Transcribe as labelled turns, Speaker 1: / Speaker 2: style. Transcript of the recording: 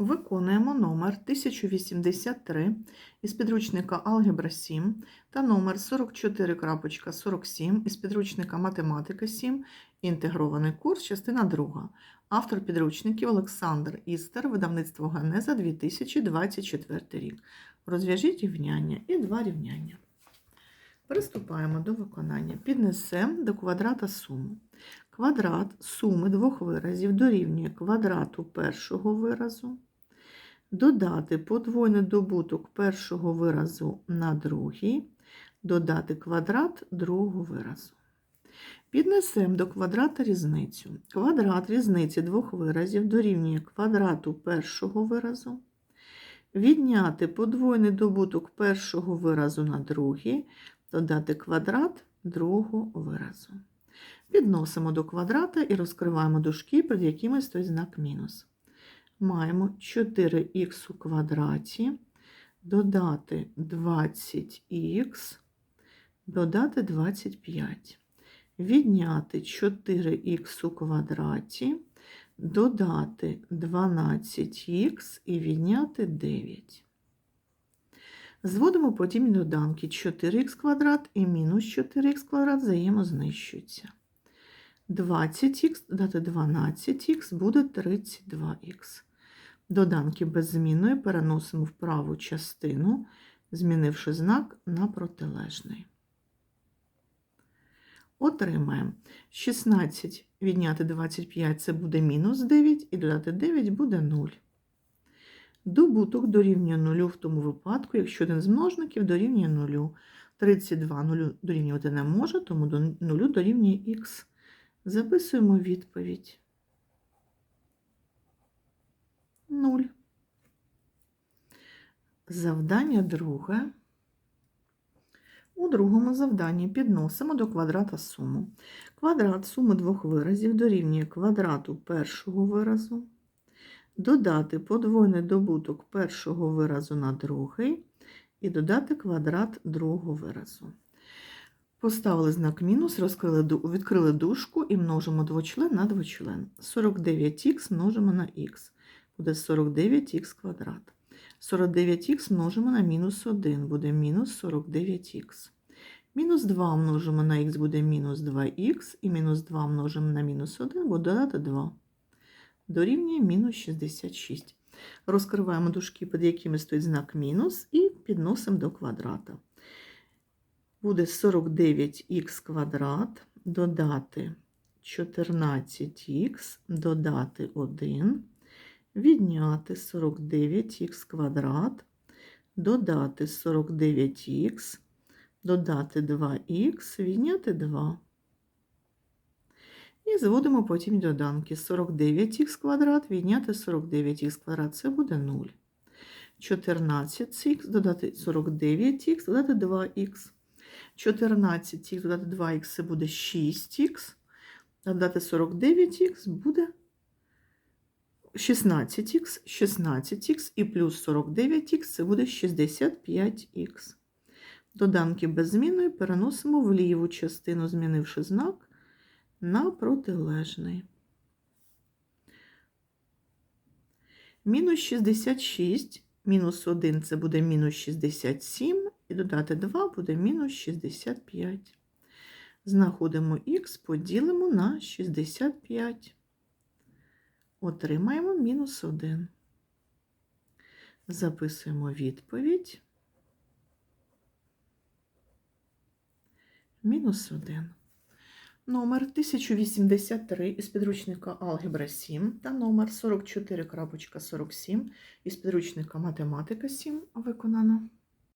Speaker 1: Виконуємо номер 1083 із підручника Алгебра 7 та номер 44.47 із підручника Математика 7, інтегрований курс, частина 2. Автор підручників Олександр Істер, видавництво Генеза 2024 рік. Розв'яжіть рівняння і два рівняння. Приступаємо до виконання. Піднесемо до квадрата суму. Квадрат суми двох виразів дорівнює квадрату першого виразу. Додати подвойний добуток першого виразу на другий, додати квадрат другого виразу. Піднесемо до квадрата різницю. Квадрат різниці двох виразів дорівнює квадрату першого виразу. Відняти подвойний добуток першого виразу на другий, додати квадрат другого виразу. Підносимо до квадрата і розкриваємо дужки, перед якими стоїть знак мінус. Маємо 4х у квадраті, додати 20х, додати 25. Відняти 4х у квадраті, додати 12х і відняти 9. Зводимо потім доданки 4х квадрат і мінус 4х квадрат взаємознищуються. 20х додати 12х буде 32х. Доданки без змінної переносимо в праву частину, змінивши знак на протилежний. Отримаємо 16 відняти 25 це буде мінус 9, і додати 9 буде 0. Добуток дорівнює 0 в тому випадку, якщо один з множників дорівнює 0. 32 0 дорівнювати не може, тому до 0 дорівнює х. Записуємо відповідь. 0. Завдання друге. У другому завданні підносимо до квадрата суму. Квадрат суми двох виразів дорівнює квадрату першого виразу, додати подвойний добуток першого виразу на другий і додати квадрат другого виразу. Поставили знак мінус, розкрили, відкрили дужку і множимо двочлен на двочлен. 49х множимо на х, буде 49х квадрат. 49х множимо на мінус 1, буде мінус 49х. Мінус 2 множимо на х буде мінус 2х, і мінус 2 множимо на мінус 1, буде додати 2. Дорівнює мінус 66. Розкриваємо дужки, під якими стоїть знак мінус, і підносимо до квадрата. Буде 49х квадрат, додати 14х, додати 1, відняти 49х квадрат, додати 49х, додати 2х, відняти 2. І зводимо потім доданки. 49х квадрат, відняти 49х квадрат, це буде 0. 14х, додати 49х, додати 2х. 14х додати 2х це буде 6х, додати 49х буде 16х, 16х і плюс 49х це буде 65х. Доданки без зміни переносимо в ліву частину, змінивши знак на протилежний. Мінус 66, мінус 1 це буде мінус 67, і додати 2 буде мінус 65. Знаходимо х, поділимо на 65. Отримаємо мінус 1. Записуємо відповідь. Мінус 1. Номер 1083 із підручника Алгебра 7 та номер 44.47 із підручника Математика 7 виконано.